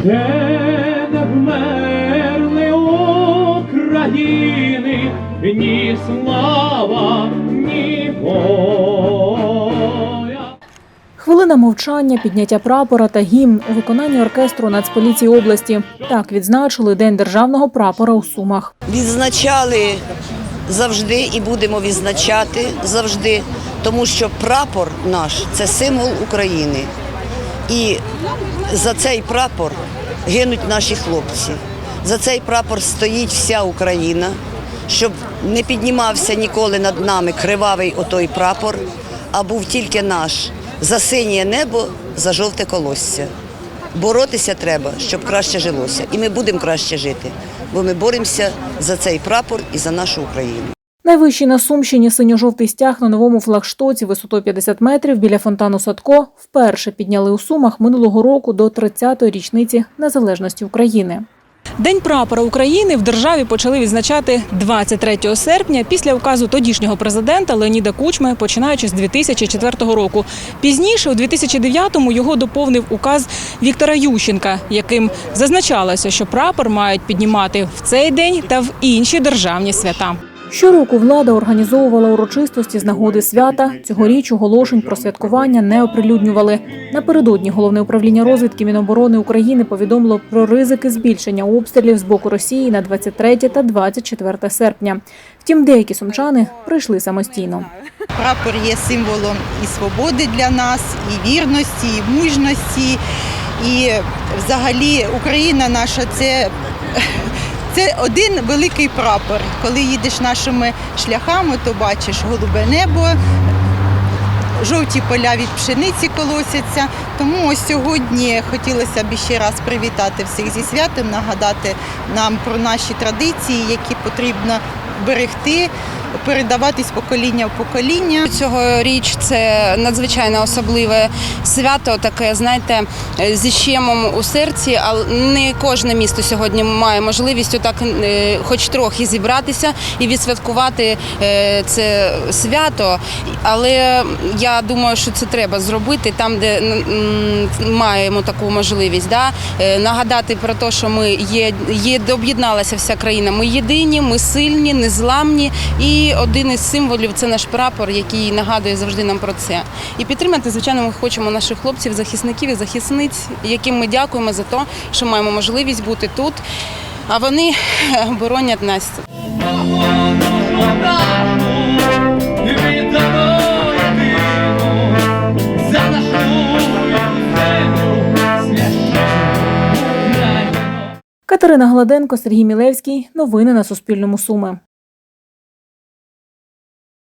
Ще не вмерли України, ні слава, ні воля. Хвилина мовчання, підняття прапора та гімн у виконанні оркестру Нацполіції області. Так відзначили День державного прапора у Сумах. Відзначали завжди і будемо відзначати завжди, тому що прапор наш це символ України. І за цей прапор гинуть наші хлопці. За цей прапор стоїть вся Україна, щоб не піднімався ніколи над нами кривавий отой прапор, а був тільки наш за синє небо, за жовте колосся. Боротися треба, щоб краще жилося. І ми будемо краще жити, бо ми боремося за цей прапор і за нашу Україну. Найвищий на Сумщині синьо-жовтий стяг на новому флагштоці висотою 50 метрів біля фонтану Садко вперше підняли у Сумах минулого року до 30-ї річниці незалежності України. День прапора України в державі почали відзначати 23 серпня після указу тодішнього президента Леоніда Кучми, починаючи з 2004 року. Пізніше, у 2009-му, його доповнив указ Віктора Ющенка, яким зазначалося, що прапор мають піднімати в цей день та в інші державні свята. Щороку влада організовувала урочистості з нагоди свята. Цьогоріч оголошень про святкування не оприлюднювали. Напередодні головне управління розвідки Міноборони України повідомило про ризики збільшення обстрілів з боку Росії на 23 та 24 серпня. Втім, деякі сумчани прийшли самостійно. Прапор є символом і свободи для нас, і вірності, і мужності. І взагалі Україна наша це, це один великий прапор. Коли їдеш нашими шляхами, то бачиш голубе небо, жовті поля від пшениці колосяться. Тому ось сьогодні хотілося б ще раз привітати всіх зі святом, нагадати нам про наші традиції, які потрібно берегти, передавати з покоління в покоління. Цьогоріч це надзвичайно особливе свято, таке, знаєте, зі щемом у серці. Але не кожне місто сьогодні має можливість отак, е, хоч трохи зібратися і відсвяткувати е, це свято. Але я думаю, що це треба зробити там, де маємо таку можливість. Да? Е, Нагадати про те, що ми є, є об'єдналася вся країна. Ми єдині, ми сильні, незламні. І один із символів це наш прапор, який нагадує завжди нам про це. І підтримати, звичайно, ми хочемо наших хлопців, захисників і захисниць, яким ми дякуємо за те, що маємо можливість бути тут. А вони боронять нас. Катерина Гладенко, Сергій Мілевський. Новини на Суспільному. Суми.